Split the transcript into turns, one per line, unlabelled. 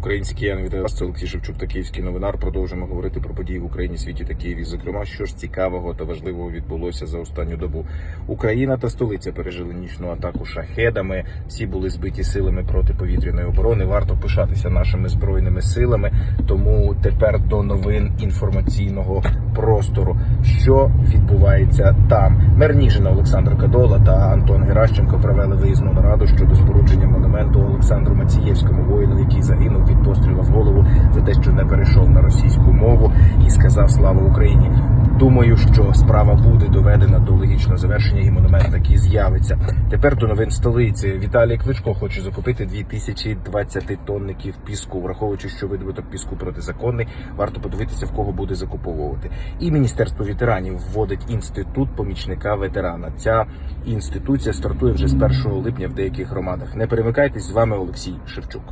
Український я це Олексій Шевчук та Київський новинар. Продовжуємо говорити про події в Україні, світі та Києві. Зокрема, що ж цікавого та важливого відбулося за останню добу. Україна та столиця пережили нічну атаку шахедами. Всі були збиті силами протиповітряної оборони. Варто пишатися нашими збройними силами. Тому тепер до новин інформаційного простору. Що відбувається там? Мер Ніжина Олександр Кадола та Антон Геращенко провели виїзну нараду щодо спорудження Олександру Мацієвському воїну, який загинув від постріла в голову за те, що не перейшов на російську мову і сказав слава Україні. Думаю, що справа буде доведена до логічного завершення, і монумент таки з'явиться. Тепер до новин столиці. Віталій Кличко хоче закупити 2020 тонників піску, враховуючи, що видобуток піску протизаконний. Варто подивитися, в кого буде закуповувати. І міністерство ветеранів вводить інститут помічника ветерана. Ця інституція стартує вже з 1 липня в деяких громадах. Не перемикайтесь з вами, Олексій Шевчук.